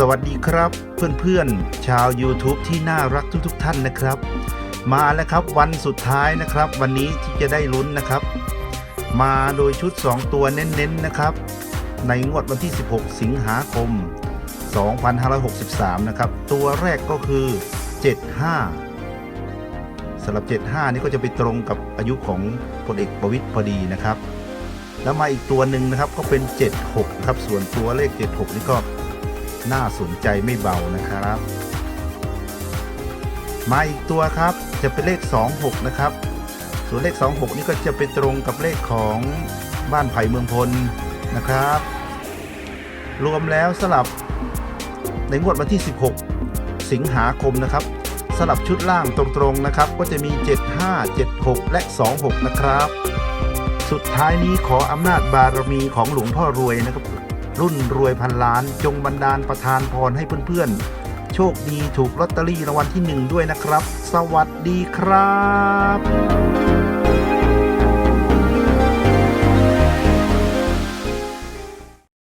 สวัสดีครับเพื่อนๆ ชาว YouTube ที่น่ารักทุกๆทท่านนะครับ มาแล้วครับวันสุดท้ายนะครับ วันนี้ที่จะได้ลุ้นนะครับ มาโดยชุด 2 ตัวเน้นๆนะครับ ในงวดวันที่ 16 สิงหาคม 2563 นะครับ ตัวแรกก็คือ 75สำหรับ 75 นี่ก็จะไปตรงกับอายุของพลเอกประวิตยพอดีนะครับ แล้วมาอีกตัวหนึ่งนะครับก็เป็น 76 ครับส่วนตัวเลข 76 นี่ก็ น่าสนใจไม่เบานะครับ มาอีกตัวครับจะเป็นเลข 26 นะครับ ส่วนเลข 26 นี่ก็จะไปตรงกับเลขของบ้านไผ่เมืองพลนะครับ รวมแล้วสลับในงวดวันที่ 16 สิงหาคมนะครับสลับชุดล่างตรงๆนะครับ ก็จะมี 75 76 และ 26 นะครับ สุดท้ายนี้ขออำนาจบารมีของหลวงพ่อรวยนะครับ รุ่นรวยพันล้าน จงบันดาลประทานพรให้เพื่อนๆ โชคดีถูกลอตเตอรี่รางวัลที่หนึ่งด้วยนะครับ สวัสดีครับ